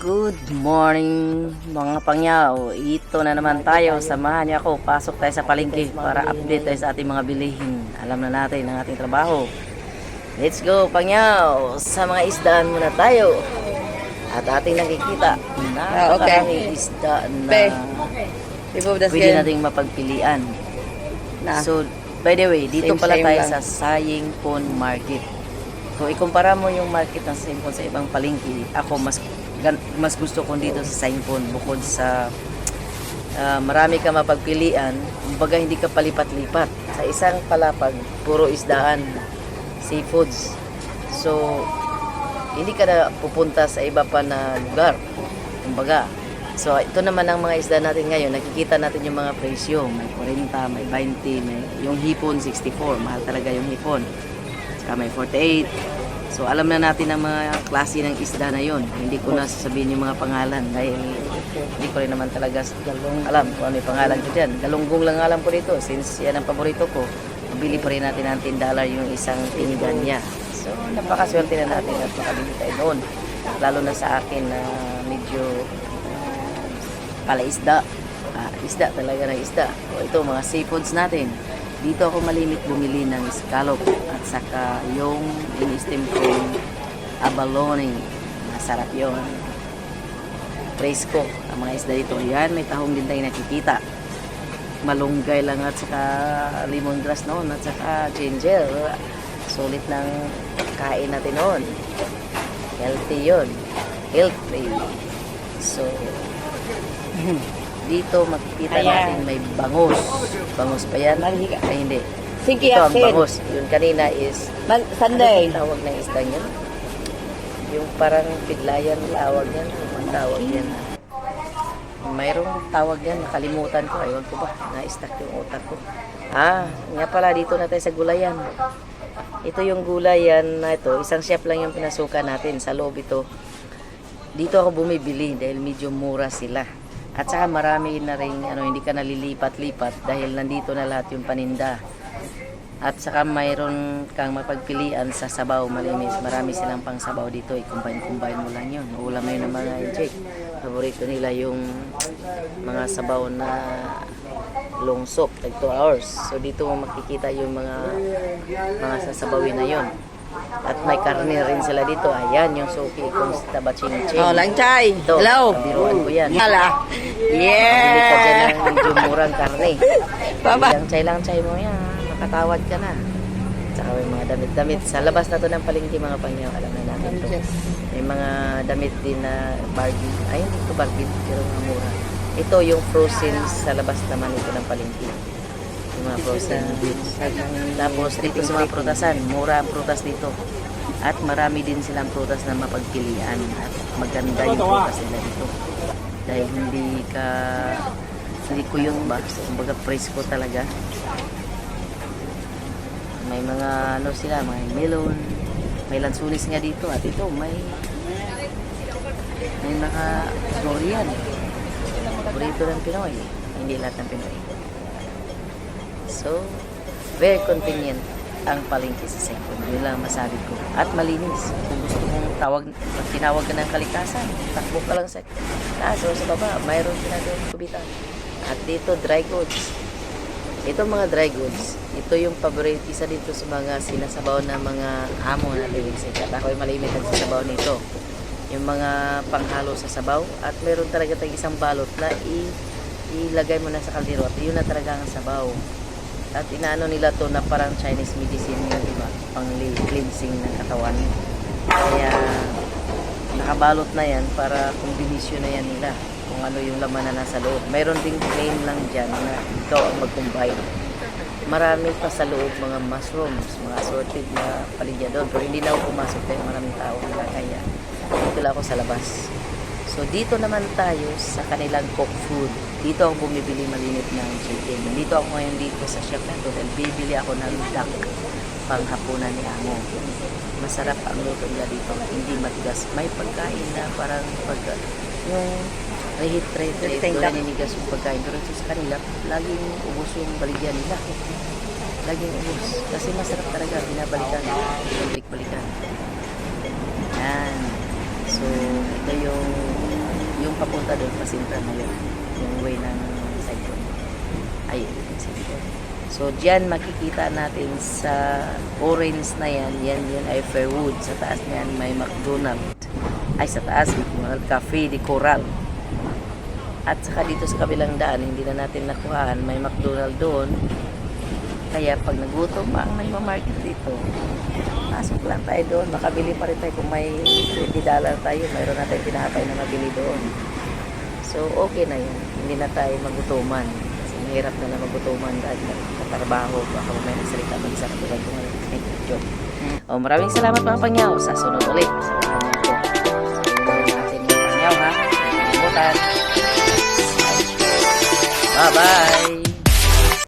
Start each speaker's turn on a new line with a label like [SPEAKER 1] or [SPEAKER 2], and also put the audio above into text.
[SPEAKER 1] Good morning mga pangyaw. Ito na naman tayo. Samahan niyo ako. Pasok tayo sa palengke para update tayo sa ating mga bilihin. Alam na natin ang ating trabaho. Let's go pangyaw. Sa mga isdaan muna tayo. At ating nakikita.
[SPEAKER 2] Ah, okay.
[SPEAKER 1] Napakaraming isda na pwede nating mapagpilian. So, by the way, dito pala tayo sa Saying Pond Market. Kung ikumpara mo yung market ng Saying Pond sa ibang palengke, ako mas mas gusto ko dito sa Saying Pond bukod sa ah, marami ka mapagpilian, kumbaga hindi ka palipat-lipat. Sa isang palapag, puro isdaan, seafoods. So, hindi ka na pupunta sa iba pa na lugar. Kumbaga, so ito naman ang mga isda natin ngayon. Nakikita natin yung mga presyo. May 40, may 20, may yung hipon 64. Mahal talaga yung hipon. Saka may 48. So alam na natin ang mga klase ng isda na yon. Hindi ko na sasabihin yung mga pangalan dahil hindi ko rin naman talaga alam kung ano yung pangalan ko dyan. Galunggong lang alam ko dito since yan ang paborito ko. Mabili pa rin natin ng 10 dollar yung isang pinggan niya. So napakaswerte na natin at makabili tayo doon. Lalo na sa akin na medyo uh, palaisda. Ah, isda talaga ng isda. O ito mga seafoods natin. Dito ako malimit bumili ng scallop at saka yung in-steam kong abalone. Masarap yun. Fresco ang mga isda dito. Yan, may tahong din tayo nakikita. Malunggay lang at saka lemongrass noon at saka ginger. Sulit ng kain natin noon. Healthy yun. Healthy. So, dito makikita
[SPEAKER 2] Ayan.
[SPEAKER 1] natin may bangus. Bangus pa yan?
[SPEAKER 2] Maliga.
[SPEAKER 1] Ay, hindi.
[SPEAKER 2] Sige,
[SPEAKER 1] Ito ang bangus. Yun kanina is
[SPEAKER 2] Man,
[SPEAKER 1] ano
[SPEAKER 2] Sunday.
[SPEAKER 1] yung tawag ng isda niyan? Yung parang pidlayan, tawag yan. Ang tawag yan. Mayroong tawag yan, nakalimutan ko. Ewan ko ba, na-stuck yung utak ko. Ah, nga pala, dito na tayo sa gulayan. Ito yung gulayan na ito. Isang chef lang yung pinasukan natin sa loob ito. Dito ako bumibili dahil medyo mura sila. At saka marami na rin, ano, hindi ka nalilipat-lipat dahil nandito na lahat yung paninda. At saka mayroon kang mapagpilian sa sabaw malinis. Marami silang pang sabaw dito. I-combine-combine mo lang yun. Ulam mo yun ng mga inject. Paborito nila yung mga sabaw na long soup, like 2 hours. So dito mo makikita yung mga mga sasabawin na yun. At may karne rin sila dito. Ayan, yung suki kong tabaching-ching.
[SPEAKER 2] Oh, langchay.
[SPEAKER 1] Ito,
[SPEAKER 2] Hello.
[SPEAKER 1] pabiruan ko yan.
[SPEAKER 2] Hala.
[SPEAKER 1] Bili ka dyan ng medyo murang karne.
[SPEAKER 2] Baba.
[SPEAKER 1] Lang chay lang chay mo yan. Makatawad ka na. Tsaka may mga damit-damit. Sa labas na to ng palengke mga pangyaw. Alam na natin to. May mga damit din na Barbie. Ay, hindi ko Barbie. Pero mga mura. Ito yung frozen sa labas naman ito ng palengke. Mga frozen goods. Tapos dito sa mga prutasan. Mura ang prutas dito. At marami din silang prutas na mapagpilian. At maganda yung prutas nila dito. Dahil hindi ka hindi ko yun ba? Kumbaga presko talaga. May mga ano sila, may melon, may lansunis nga dito at ito may may mga durian. Paborito ng Pinoy. Hindi lahat ng Pinoy. So, very convenient ang palengke sa Sengkon. Yun lang masabi ko. At malinis. Kung gusto mong tawag, pag tinawag ka ng kalikasan, takbo ka lang sa taas o sa baba. Mayroon ginagawang kubitan. At dito, dry goods. Ito mga dry goods, ito yung favorite isa dito sa mga sinasabaw na mga amo na liwigsik. At ako ay malimit ang sasabaw nito. Yung mga panghalo sa sabaw at meron talaga tayong isang balot na i ilagay mo na sa kaldero at yun na talaga ang sabaw. At inaano nila to na parang Chinese medicine yun, di ba? Pang cleansing ng katawan. Kaya nakabalot na yan para kombinasyon na yan nila kung ano yung laman na nasa loob. Mayroon ding plain lang dyan na ikaw ang mag-combine. Marami pa sa loob mga mushrooms, mga assorted na paligya doon. Pero hindi na ako pumasok dahil maraming tao nila. Kaya dito lang ako sa labas. So dito naman tayo sa kanilang cook food. Dito ako bumibili malinit ng chicken. Dito ako ngayon dito sa chef na to dahil bibili ako ng duck panghapunan ni Amo. Masarap ang luto nila dito. Hindi matigas. May pagkain na parang pagka, yung rehit rehit rehit
[SPEAKER 2] Thank
[SPEAKER 1] doon
[SPEAKER 2] you.
[SPEAKER 1] nanigas yung pagkain. Pero sa kanila, laging ubos yung baligyan nila. Laging ubos. Kasi masarap talaga. Binabalikan. Balik-balikan. Yan. So, ito yung yung papunta doon, pasinta na yun. Yung way ng Saigon. Ay, Saigon. So, diyan makikita natin sa orange na yan, yan yun ay Fairwood. Sa taas niyan may McDonald. Ay, sa taas, McDonald Cafe de Coral. At saka dito sa kabilang daan, hindi na natin nakuhaan, may McDonald doon. Kaya pag nagutom pa ang nagmamarket dito, pasok lang tayo doon. Makabili pa rin tayo kung may 20 dollar tayo. Mayroon na tayong tinapay na mabili doon. So, okay na yun. Hindi na tayo magutuman. Kasi mahirap na na magutuman dahil katrabaho. Baka may nasalita mag isa katulad ngayon. Thank you, Joe. Oh, maraming salamat mga pangyaw. Sa sunod ulit. Sa pangyaw ko. Yung pangyaw ha. Kalimutan. Bye-bye.